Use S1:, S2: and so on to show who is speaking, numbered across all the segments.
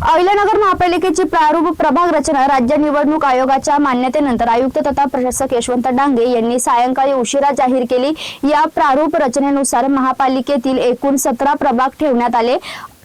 S1: अहिल्यानगर महापालिकेची प्रारूप प्रभाग रचना राज्य निवडणूक आयोगाच्या मान्यतेनंतर आयुक्त तथा प्रशासक यशवंत डांगे यांनी सायंकाळी उशिरा जाहीर केली. या प्रारूप रचनेनुसार महापालिकेतील एकूण सतरा प्रभाग ठेवण्यात आले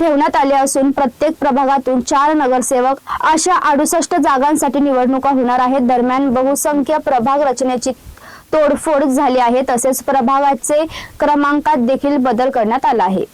S1: ठेवण्यात आले असून प्रत्येक प्रभागातून चार नगरसेवक अशा अडुसष्ट जागांसाठी निवडणुका होणार आहेत. दरम्यान बहुसंख्य प्रभाग रचनेची तोडफोड झाली आहे. तसेच प्रभागाचे क्रमांकात देखील बदल करण्यात आला आहे.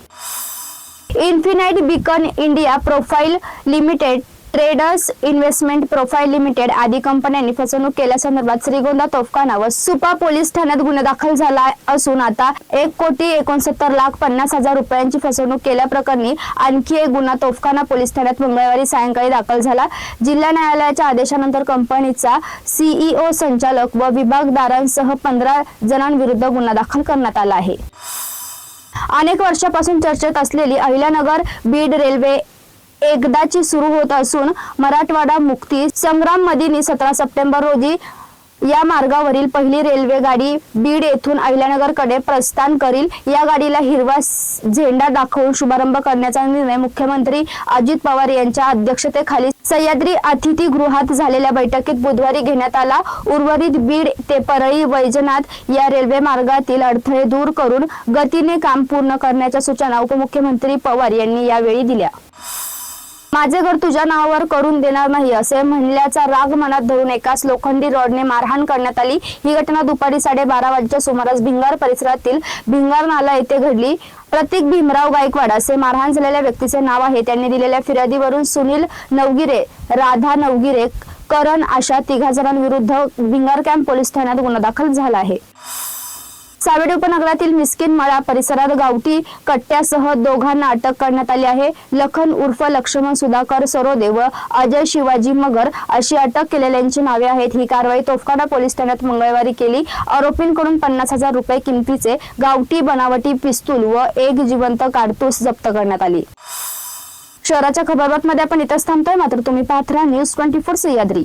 S1: Infinite beacon India profile limited traders investment profile limited आदी कंपन्यांनी फसवणूक केल्यासंदर्भात श्रीगोंदा तोफखाना व सुपा पोलीस ठाण्यात गुन्हा दाखल झाला असून आता एक कोटी एकोणसत्तर लाख पन्नास हजार रुपयांची फसवणूक केल्याप्रकरणी आणखी एक गुन्हा तोफखाना पोलीस ठाण्यात मंगळवारी सायंकाळी दाखल झाला. जिल्हा न्यायालयाच्या आदेशानंतर कंपनीचा सीईओ संचालक व विभागदारांसह पंधरा जणांविरुद्ध गुन्हा दाखल करण्यात आला आहे. अनेक वर्षापासून चर्चेत असलेली अहिल्यानगर बीड रेल्वे एकदाची सुरू होत असून मराठवाडा मुक्ती संग्राम मदिनी सतरा सप्टेंबर रोजी या मार्गावरील पहिली रेल्वे गाडी बीड येथून अहिल्यानगरकडे प्रस्थान करील. या गाडीला हिरवा झेंडा दाखवून शुभारंभ करण्याचा निर्णय मुख्यमंत्री अजित पवार यांच्या अध्यक्षतेखाली सह्याद्री अतिथीगृहात झालेल्या बैठकीत बुधवारी घेण्यात आला. उर्वरित बीड ते परळी वैजनाथ या रेल्वे मार्गातील अडथळे दूर करून गतीने काम पूर्ण करण्याच्या सूचना उपमुख्यमंत्री पवार यांनी यावेळी दिल्या. माझे घर तुझ्या नावावर करून देणार नाही असे म्हणल्याचा राग मनात धरून एकाच लोखंडी रॉडने मारहाण करण्यात आली. ही घटना दुपारी साडेबारा वाजच्या सुमारास भिंगार परिसरातील भिंगार नाला येथे घडली. प्रतीक भीमराव गायकवाड असे मारहाण झालेल्या व्यक्तीचे नाव आहे. त्यांनी दिलेल्या फिर्यादीवरून सुनील नवगिरे राधा नवगिरे करण अशा तिघा जणांविरुद्ध भिंगार कॅम्प पोलीस ठाण्यात गुन्हा दाखल झाला आहे. सावेड उपनगरातील मिस्किन मळा परिसरात गावठी कट्ट्यासह दोघांना अटक करण्यात आली आहे. लखन उर्फ लक्ष्मण सुधाकर सरोदे व अजय शिवाजी मगर अशी अटक केलेल्यांची नावे आहेत. ही कारवाई तोफखाना पोलीस ठाण्यात मंगळवारी केली. आरोपींकडून पन्नास हजार रुपये किमतीचे गावठी बनावटी पिस्तूल व एक जिवंत काडतूस जप्त करण्यात आली. शहराच्या खबरबातमध्ये आपण इथंच थांबतोय. मात्र तुम्ही पाहत राहा न्यूज ट्वेंटी फोर सह्याद्री